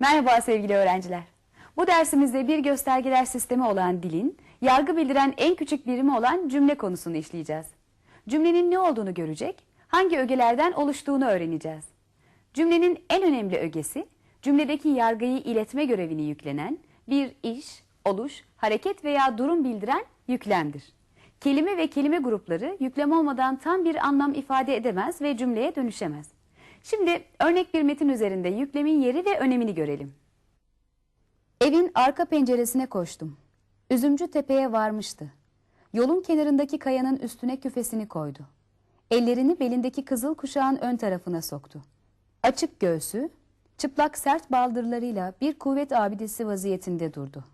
Merhaba sevgili öğrenciler. Bu dersimizde bir göstergeler sistemi olan dilin, yargı bildiren en küçük birimi olan cümle konusunu işleyeceğiz. Cümlenin ne olduğunu görecek, hangi ögelerden oluştuğunu öğreneceğiz. Cümlenin en önemli ögesi, cümledeki yargıyı iletme görevini yüklenen bir iş, oluş, hareket veya durum bildiren yüklemdir. Kelime ve kelime grupları yüklem olmadan tam bir anlam ifade edemez ve cümleye dönüşemez. Şimdi örnek bir metin üzerinde yüklemin yeri ve önemini görelim. Evin arka penceresine koştum. Üzümcü tepeye varmıştı. Yolun kenarındaki kayanın üstüne küfesini koydu. Ellerini belindeki kızıl kuşağın ön tarafına soktu. Açık göğsü, çıplak sert baldırlarıyla bir kuvvet abidesi vaziyetinde durdu.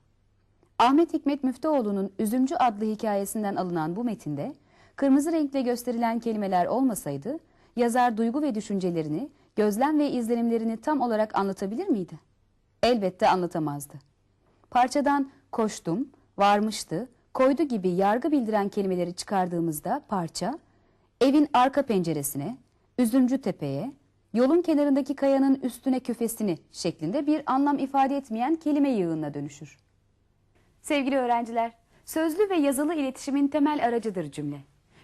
Ahmet Hikmet Müftüoğlu'nun Üzümcü adlı hikayesinden alınan bu metinde kırmızı renkle gösterilen kelimeler olmasaydı yazar duygu ve düşüncelerini, gözlem ve izlenimlerini tam olarak anlatabilir miydi? Elbette anlatamazdı. Parçadan koştum, varmıştı, koydu gibi yargı bildiren kelimeleri çıkardığımızda parça, evin arka penceresine, üzümcü tepeye, yolun kenarındaki kayanın üstüne küfesini şeklinde bir anlam ifade etmeyen kelime yığınına dönüşür. Sevgili öğrenciler, sözlü ve yazılı iletişimin temel aracıdır cümle.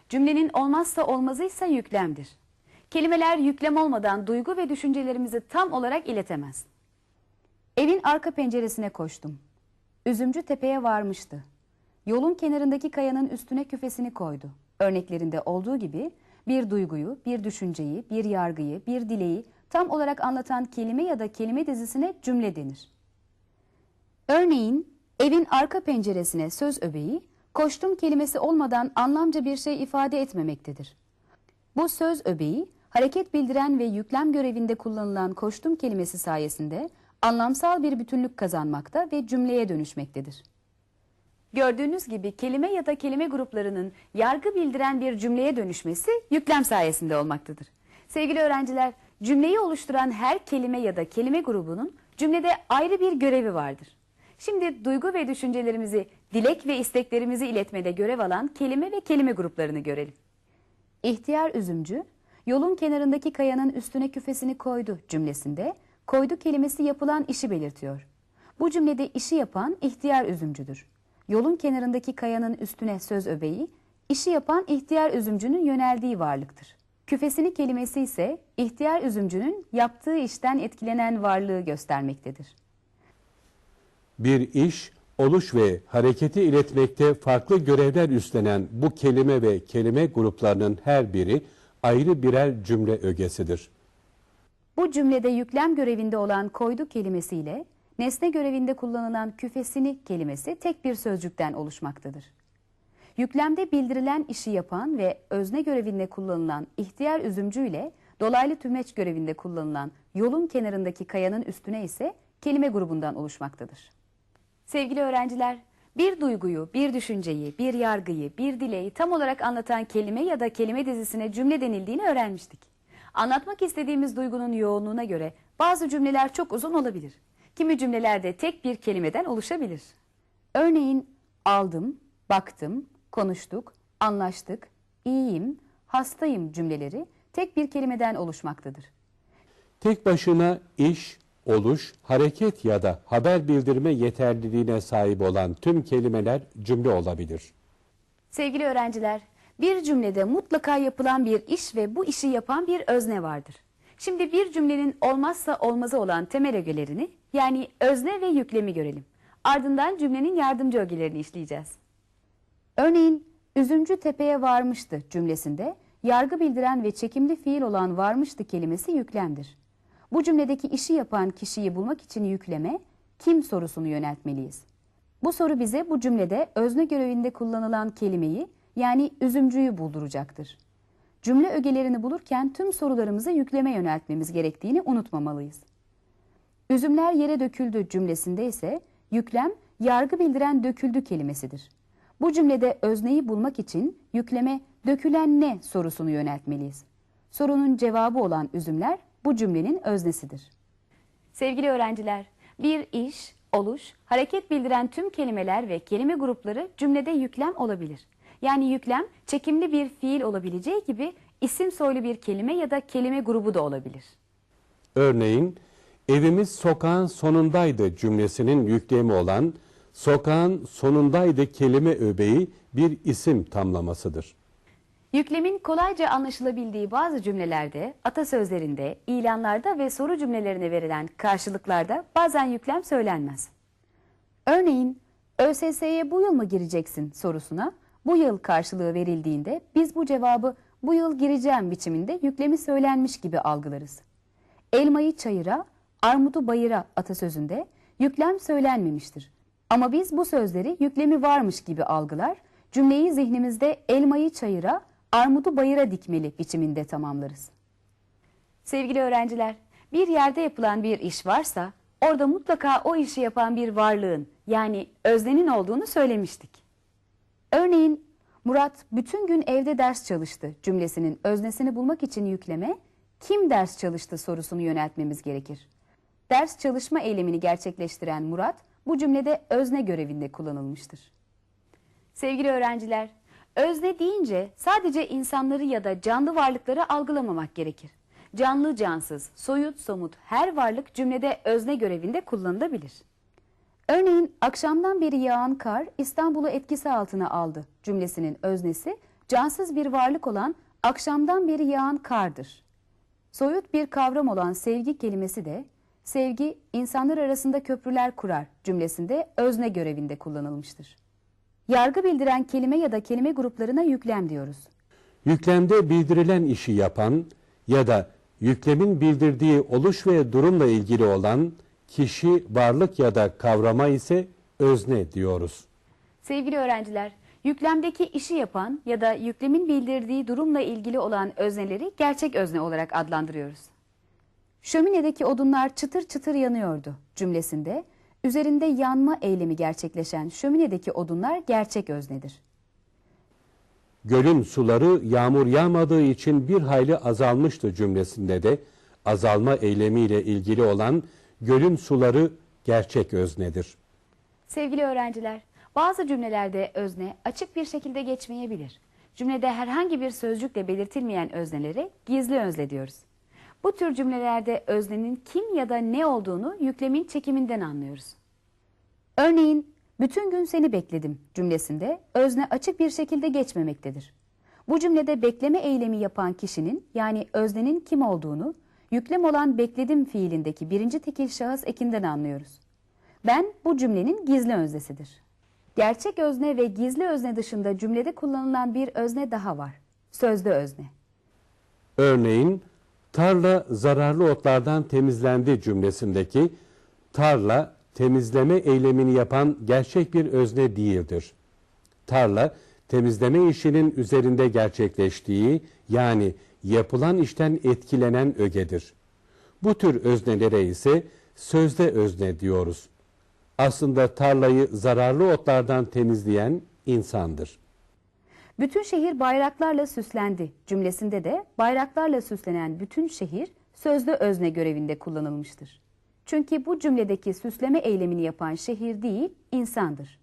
Cümlenin olmazsa olmazıysa yüklemdir. Kelimeler yüklem olmadan duygu ve düşüncelerimizi tam olarak iletemez. Evin arka penceresine koştum. Üzümcü tepeye varmıştı. Yolun kenarındaki kayanın üstüne küfesini koydu. Örneklerinde olduğu gibi bir duyguyu, bir düşünceyi, bir yargıyı, bir dileği tam olarak anlatan kelime ya da kelime dizisine cümle denir. Örneğin evin arka penceresine söz öbeği koştum kelimesi olmadan anlamca bir şey ifade etmemektedir. Bu söz öbeği hareket bildiren ve yüklem görevinde kullanılan koştum kelimesi sayesinde anlamsal bir bütünlük kazanmakta ve cümleye dönüşmektedir. Gördüğünüz gibi kelime ya da kelime gruplarının yargı bildiren bir cümleye dönüşmesi yüklem sayesinde olmaktadır. Sevgili öğrenciler, cümleyi oluşturan her kelime ya da kelime grubunun cümlede ayrı bir görevi vardır. Şimdi duygu ve düşüncelerimizi, dilek ve isteklerimizi iletmede görev alan kelime ve kelime gruplarını görelim. İhtiyar üzümcü, yolun kenarındaki kayanın üstüne küfesini koydu cümlesinde, koydu kelimesi yapılan işi belirtiyor. Bu cümlede işi yapan ihtiyar üzümcüdür. Yolun kenarındaki kayanın üstüne söz öbeği, işi yapan ihtiyar üzümcünün yöneldiği varlıktır. Küfesini kelimesi ise ihtiyar üzümcünün yaptığı işten etkilenen varlığı göstermektedir. Bir iş, oluş ve hareketi iletmekte farklı görevler üstlenen bu kelime ve kelime gruplarının her biri ayrı birer cümle ögesidir. Bu cümlede yüklem görevinde olan koydu kelimesiyle nesne görevinde kullanılan küfesini kelimesi tek bir sözcükten oluşmaktadır. Yüklemde bildirilen işi yapan ve özne görevinde kullanılan ihtiyar üzümcü ile dolaylı tümeç görevinde kullanılan yolun kenarındaki kayanın üstüne ise kelime grubundan oluşmaktadır. Sevgili öğrenciler, bir duyguyu, bir düşünceyi, bir yargıyı, bir dileği tam olarak anlatan kelime ya da kelime dizisine cümle denildiğini öğrenmiştik. Anlatmak istediğimiz duygunun yoğunluğuna göre bazı cümleler çok uzun olabilir. Kimi cümleler de tek bir kelimeden oluşabilir. Örneğin aldım, baktım, konuştuk, anlaştık, iyiyim, hastayım cümleleri tek bir kelimeden oluşmaktadır. Tek başına iş, oluş, hareket ya da haber bildirme yeterliliğine sahip olan tüm kelimeler cümle olabilir. Sevgili öğrenciler, bir cümlede mutlaka yapılan bir iş ve bu işi yapan bir özne vardır. Şimdi bir cümlenin olmazsa olmazı olan temel ögelerini yani özne ve yüklemi görelim. Ardından cümlenin yardımcı ögelerini işleyeceğiz. Örneğin üzümcü tepeye varmıştı cümlesinde yargı bildiren ve çekimli fiil olan varmıştı kelimesi yüklemdir. Bu cümledeki işi yapan kişiyi bulmak için yükleme kim sorusunu yöneltmeliyiz. Bu soru bize bu cümlede özne görevinde kullanılan kelimeyi yani üzümcüyü bulduracaktır. Cümle ögelerini bulurken tüm sorularımızı yükleme yöneltmemiz gerektiğini unutmamalıyız. Üzümler yere döküldü cümlesinde ise yüklem yargı bildiren döküldü kelimesidir. Bu cümlede özneyi bulmak için yükleme dökülen ne sorusunu yöneltmeliyiz. Sorunun cevabı olan üzümler bu cümlenin öznesidir. Sevgili öğrenciler, bir iş, oluş, hareket bildiren tüm kelimeler ve kelime grupları cümlede yüklem olabilir. Yani yüklem çekimli bir fiil olabileceği gibi isim soylu bir kelime ya da kelime grubu da olabilir. Örneğin Evimiz sokağın sonundaydı cümlesinin yüklemi olan sokağın sonundaydı kelime öbeği bir isim tamlamasıdır. Yüklemin kolayca anlaşılabildiği bazı cümlelerde, atasözlerinde, ilanlarda ve soru cümlelerine verilen karşılıklarda bazen yüklem söylenmez. Örneğin, ÖSS'ye bu yıl mı gireceksin sorusuna bu yıl karşılığı verildiğinde biz bu cevabı bu yıl gireceğim biçiminde yüklemi söylenmiş gibi algılarız. Elmayı çayıra, armudu bayıra atasözünde yüklem söylenmemiştir. Ama biz bu sözleri yüklemi varmış gibi algılar, cümleyi zihnimizde elmayı çayıra, armudu bayıra dikmeli biçiminde tamamlarız. Sevgili öğrenciler, bir yerde yapılan bir iş varsa orada mutlaka o işi yapan bir varlığın yani öznenin olduğunu söylemiştik. Örneğin Murat bütün gün evde ders çalıştı cümlesinin öznesini bulmak için yükleme kim ders çalıştı sorusunu yöneltmemiz gerekir. Ders çalışma eylemini gerçekleştiren Murat bu cümlede özne görevinde kullanılmıştır. Sevgili öğrenciler, özne deyince sadece insanları ya da canlı varlıkları algılamamak gerekir. Canlı cansız, soyut somut her varlık cümlede özne görevinde kullanılabilir. Örneğin akşamdan beri yağan kar İstanbul'u etkisi altına aldı cümlesinin öznesi cansız bir varlık olan akşamdan beri yağan kardır. Soyut bir kavram olan sevgi kelimesi de sevgi insanlar arasında köprüler kurar cümlesinde özne görevinde kullanılmıştır. Yargı bildiren kelime ya da kelime gruplarına yüklem diyoruz. Yüklemde bildirilen işi yapan ya da yüklemin bildirdiği oluş ve durumla ilgili olan kişi, varlık ya da kavrama ise özne diyoruz. Sevgili öğrenciler, yüklemdeki işi yapan ya da yüklemin bildirdiği durumla ilgili olan özneleri gerçek özne olarak adlandırıyoruz. Şöminedeki odunlar çıtır çıtır yanıyordu cümlesinde üzerinde yanma eylemi gerçekleşen şöminedeki odunlar gerçek öznedir. Gölün suları yağmur yağmadığı için bir hayli azalmıştı cümlesinde de azalma eylemiyle ilgili olan gölün suları gerçek öznedir. Sevgili öğrenciler, bazı cümlelerde özne açık bir şekilde geçmeyebilir. Cümlede herhangi bir sözcükle belirtilmeyen öznelere gizli özne diyoruz. Bu tür cümlelerde öznenin kim ya da ne olduğunu yüklemin çekiminden anlıyoruz. Örneğin, bütün gün seni bekledim cümlesinde özne açık bir şekilde geçmemektedir. Bu cümlede bekleme eylemi yapan kişinin yani öznenin kim olduğunu yüklem olan bekledim fiilindeki birinci tekil şahıs ekinden anlıyoruz. Ben bu cümlenin gizli öznesidir. Gerçek özne ve gizli özne dışında cümlede kullanılan bir özne daha var. Sözlü özne. Örneğin tarla zararlı otlardan temizlendi cümlesindeki tarla temizleme eylemini yapan gerçek bir özne değildir. Tarla temizleme işinin üzerinde gerçekleştiği yani yapılan işten etkilenen ögedir. Bu tür öznelere ise sözde özne diyoruz. Aslında tarlayı zararlı otlardan temizleyen insandır. Bütün şehir bayraklarla süslendi cümlesinde de bayraklarla süslenen bütün şehir sözlü özne görevinde kullanılmıştır. Çünkü bu cümledeki süsleme eylemini yapan şehir değil, insandır.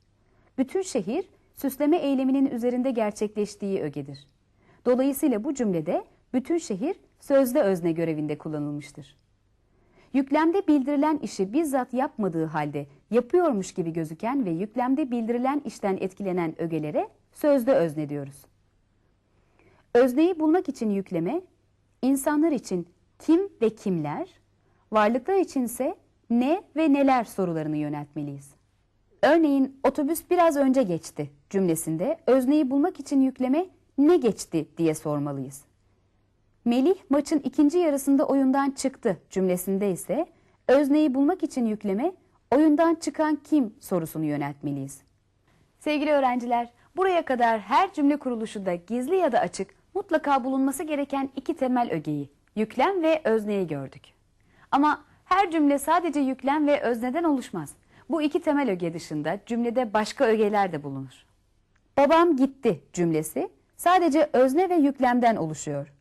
Bütün şehir süsleme eyleminin üzerinde gerçekleştiği ögedir. Dolayısıyla bu cümlede bütün şehir sözde özne görevinde kullanılmıştır. Yüklemde bildirilen işi bizzat yapmadığı halde yapıyormuş gibi gözüken ve yüklemde bildirilen işten etkilenen ögelere sözde özne diyoruz. Özneyi bulmak için yükleme, insanlar için kim ve kimler, varlıklar içinse ne ve neler sorularını yöneltmeliyiz. Örneğin otobüs biraz önce geçti cümlesinde özneyi bulmak için yükleme ne geçti diye sormalıyız. Melih maçın ikinci yarısında oyundan çıktı cümlesinde ise özneyi bulmak için yükleme oyundan çıkan kim sorusunu yöneltmeliyiz. Sevgili öğrenciler, buraya kadar her cümle kuruluşunda gizli ya da açık mutlaka bulunması gereken iki temel ögeyi, yüklem ve özneyi gördük. Ama her cümle sadece yüklem ve özneden oluşmaz. Bu iki temel öge dışında cümlede başka ögeler de bulunur. Babam gitti cümlesi sadece özne ve yüklemden oluşuyor.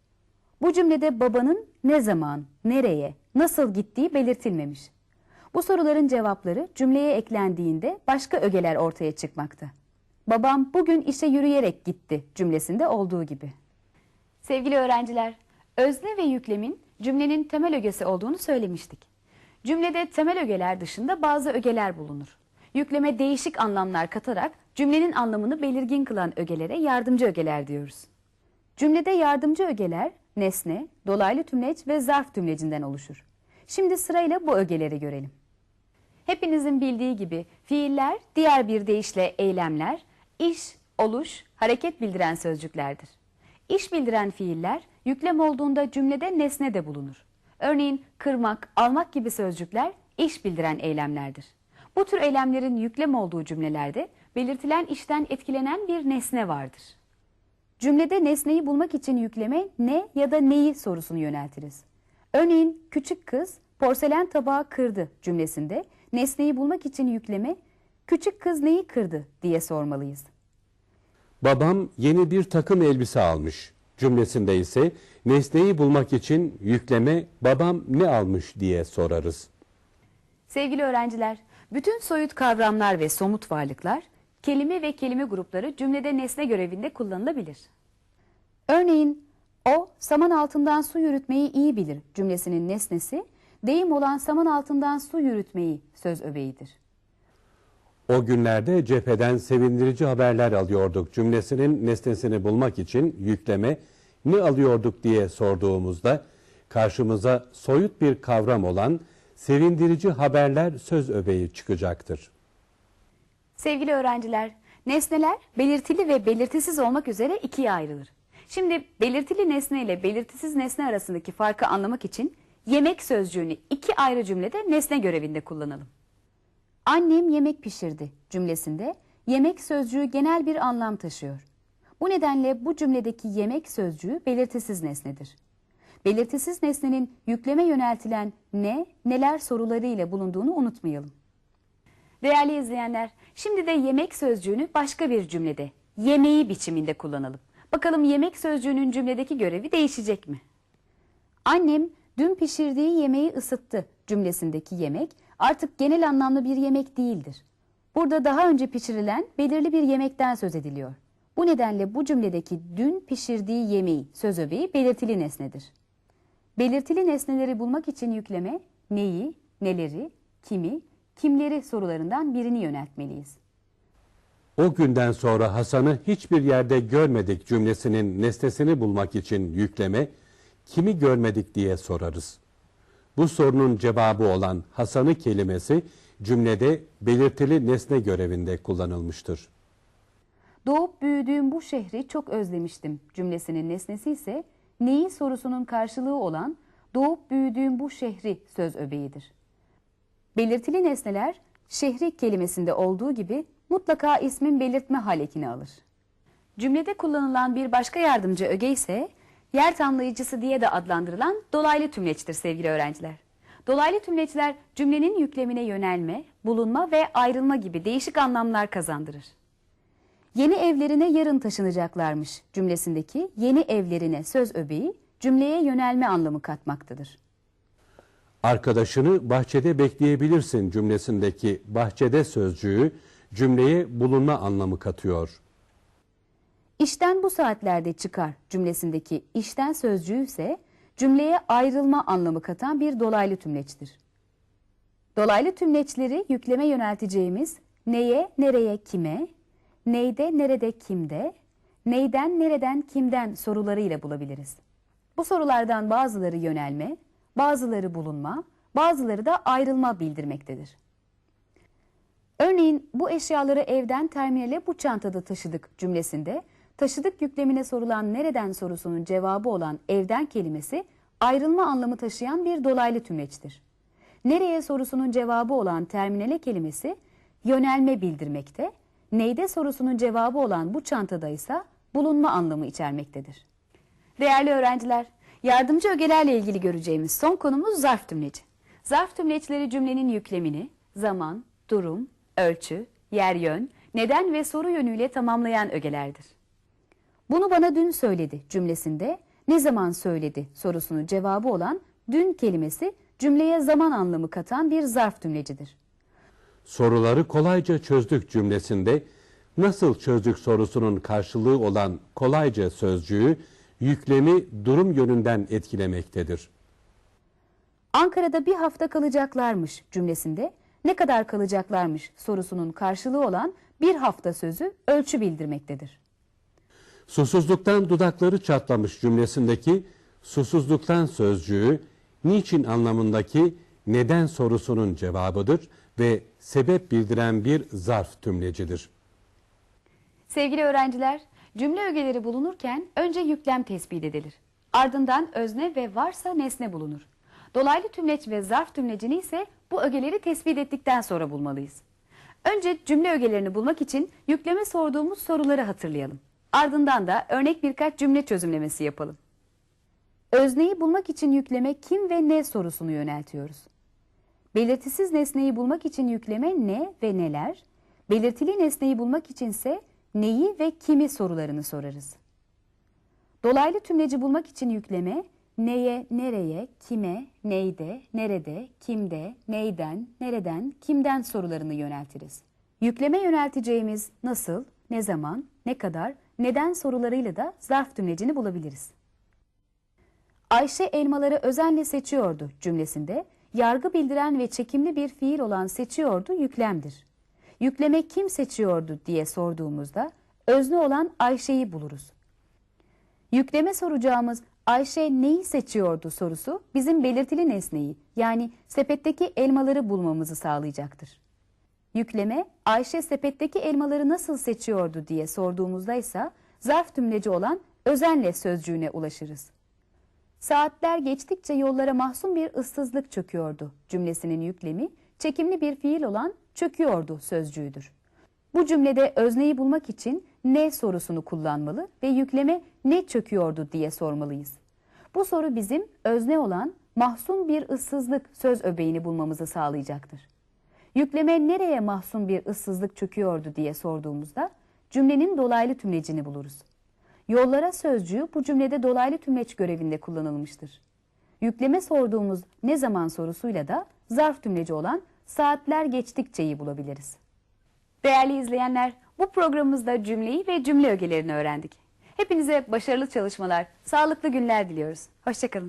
Bu cümlede babanın ne zaman, nereye, nasıl gittiği belirtilmemiş. Bu soruların cevapları cümleye eklendiğinde başka ögeler ortaya çıkmakta. Babam bugün işe yürüyerek gitti cümlesinde olduğu gibi. Sevgili öğrenciler, özne ve yüklemin cümlenin temel ögesi olduğunu söylemiştik. Cümlede temel ögeler dışında bazı ögeler bulunur. Yükleme değişik anlamlar katarak cümlenin anlamını belirgin kılan ögelere yardımcı ögeler diyoruz. Cümlede yardımcı ögeler nesne, dolaylı tümleç ve zarf tümlecinden oluşur. Şimdi sırayla bu ögeleri görelim. Hepinizin bildiği gibi fiiller diğer bir deyişle eylemler, iş, oluş, hareket bildiren sözcüklerdir. İş bildiren fiiller yüklem olduğunda cümlede nesne de bulunur. Örneğin kırmak, almak gibi sözcükler iş bildiren eylemlerdir. Bu tür eylemlerin yüklem olduğu cümlelerde belirtilen işten etkilenen bir nesne vardır. Cümlede nesneyi bulmak için yükleme ne ya da neyi sorusunu yöneltiriz. Örneğin küçük kız porselen tabağı kırdı cümlesinde nesneyi bulmak için yükleme küçük kız neyi kırdı diye sormalıyız. Babam yeni bir takım elbise almış cümlesinde ise nesneyi bulmak için yükleme babam ne almış diye sorarız. Sevgili öğrenciler, bütün soyut kavramlar ve somut varlıklar kelime ve kelime grupları cümlede nesne görevinde kullanılabilir. Örneğin o saman altından su yürütmeyi iyi bilir cümlesinin nesnesi deyim olan saman altından su yürütmeyi söz öbeğidir. O günlerde cepheden sevindirici haberler alıyorduk cümlesinin nesnesini bulmak için yükleme ne alıyorduk diye sorduğumuzda karşımıza soyut bir kavram olan sevindirici haberler söz öbeği çıkacaktır. Sevgili öğrenciler, nesneler belirtili ve belirtisiz olmak üzere ikiye ayrılır. Şimdi belirtili nesne ile belirtisiz nesne arasındaki farkı anlamak için yemek sözcüğünü iki ayrı cümlede nesne görevinde kullanalım. Annem yemek pişirdi cümlesinde yemek sözcüğü genel bir anlam taşıyor. Bu nedenle bu cümledeki yemek sözcüğü belirtisiz nesnedir. Belirtisiz nesnenin yükleme yöneltilen ne, neler soruları ile bulunduğunu unutmayalım. Değerli izleyenler, şimdi de yemek sözcüğünü başka bir cümlede, yemeği biçiminde kullanalım. Bakalım yemek sözcüğünün cümledeki görevi değişecek mi? Annem dün pişirdiği yemeği ısıttı cümlesindeki yemek artık genel anlamda bir yemek değildir. Burada daha önce pişirilen belirli bir yemekten söz ediliyor. Bu nedenle bu cümledeki dün pişirdiği yemeği söz öbeği belirtili nesnedir. Belirtili nesneleri bulmak için yükleme neyi, neleri, kimi, kimleri sorularından birini yöneltmeliyiz. O günden sonra Hasan'ı hiçbir yerde görmedik cümlesinin nesnesini bulmak için yükleme kimi görmedik diye sorarız. Bu sorunun cevabı olan Hasan'ı kelimesi cümlede belirtili nesne görevinde kullanılmıştır. Doğup büyüdüğüm bu şehri çok özlemiştim cümlesinin nesnesi ise neyi sorusunun karşılığı olan doğup büyüdüğüm bu şehri söz öbeğidir. Belirtili nesneler şehri kelimesinde olduğu gibi mutlaka ismin belirtme halekini alır. Cümlede kullanılan bir başka yardımcı öge ise yer tamlayıcısı diye de adlandırılan dolaylı tümleçtir sevgili öğrenciler. Dolaylı tümleçler cümlenin yüklemine yönelme, bulunma ve ayrılma gibi değişik anlamlar kazandırır. Yeni evlerine yarın taşınacaklarmış cümlesindeki yeni evlerine söz öbeği cümleye yönelme anlamı katmaktadır. Arkadaşını bahçede bekleyebilirsin cümlesindeki bahçede sözcüğü cümleye bulunma anlamı katıyor. İşten bu saatlerde çıkar cümlesindeki işten sözcüğü ise cümleye ayrılma anlamı katan bir dolaylı tümleçtir. Dolaylı tümleçleri yükleme yönelteceğimiz neye, nereye, kime, neyde, nerede, kimde, neyden, nereden, kimden soruları ile bulabiliriz. Bu sorulardan bazıları yönelme, bazıları bulunma, bazıları da ayrılma bildirmektedir. Örneğin bu eşyaları evden terminale bu çantada taşıdık cümlesinde taşıdık yüklemine sorulan nereden sorusunun cevabı olan evden kelimesi ayrılma anlamı taşıyan bir dolaylı tümleçtir. Nereye sorusunun cevabı olan terminale kelimesi yönelme bildirmekte, neyde sorusunun cevabı olan bu çantada ise bulunma anlamı içermektedir. Değerli öğrenciler, yardımcı ögelerle ilgili göreceğimiz son konumuz zarf tümleci. Zarf tümleçleri cümlenin yüklemini zaman, durum, ölçü, yer yön, neden ve soru yönüyle tamamlayan ögelerdir. Bunu bana dün söyledi cümlesinde ne zaman söyledi sorusunun cevabı olan dün kelimesi cümleye zaman anlamı katan bir zarf tümlecidir. Soruları kolayca çözdük cümlesinde nasıl çözdük sorusunun karşılığı olan kolayca sözcüğü yüklemi durum yönünden etkilemektedir. Ankara'da bir hafta kalacaklarmış cümlesinde ne kadar kalacaklarmış sorusunun karşılığı olan bir hafta sözü ölçü bildirmektedir. Susuzluktan dudakları çatlamış cümlesindeki susuzluktan sözcüğü niçin anlamındaki neden sorusunun cevabıdır ve sebep bildiren bir zarf tümlecidir. Sevgili öğrenciler, cümle ögeleri bulunurken önce yüklem tespit edilir. Ardından özne ve varsa nesne bulunur. Dolaylı tümleç ve zarf tümlecini ise bu ögeleri tespit ettikten sonra bulmalıyız. Önce cümle ögelerini bulmak için yükleme sorduğumuz soruları hatırlayalım. Ardından da örnek birkaç cümle çözümlemesi yapalım. Özneyi bulmak için yükleme kim ve ne sorusunu yöneltiyoruz. Belirtisiz nesneyi bulmak için yükleme ne ve neler, belirtili nesneyi bulmak içinse neyi ve kimi sorularını sorarız. Dolaylı tümleci bulmak için yükleme neye, nereye, kime, neyde, nerede, kimde, neyden, nereden, kimden sorularını yöneltiriz. Yükleme yönelteceğimiz nasıl, ne zaman, ne kadar, neden sorularıyla da zarf tümlecini bulabiliriz. Ayşe elmaları özenle seçiyordu cümlesinde yargı bildiren ve çekimli bir fiil olan seçiyordu yüklemdir. Yükleme kim seçiyordu diye sorduğumuzda özne olan Ayşe'yi buluruz. Yükleme soracağımız Ayşe neyi seçiyordu sorusu bizim belirtili nesneyi yani sepetteki elmaları bulmamızı sağlayacaktır. Yükleme Ayşe sepetteki elmaları nasıl seçiyordu diye sorduğumuzda ise zarf tümleci olan özenle sözcüğüne ulaşırız. Saatler geçtikçe yollara mahzun bir ıssızlık çöküyordu cümlesinin yüklemi çekimli bir fiil olan çöküyordu sözcüğüdür. Bu cümlede özneyi bulmak için ne sorusunu kullanmalı ve yükleme ne çöküyordu diye sormalıyız. Bu soru bizim özne olan mahzun bir ıssızlık söz öbeğini bulmamızı sağlayacaktır. Yükleme nereye mahzun bir ıssızlık çöküyordu diye sorduğumuzda cümlenin dolaylı tümlecini buluruz. Yollara sözcüğü bu cümlede dolaylı tümleç görevinde kullanılmıştır. Yükleme sorduğumuz ne zaman sorusuyla da zarf tümleci olan saatler geçtikçeyi bulabiliriz. Değerli izleyenler, bu programımızda cümleyi ve cümle ögelerini öğrendik. Hepinize başarılı çalışmalar, sağlıklı günler diliyoruz. Hoşçakalın.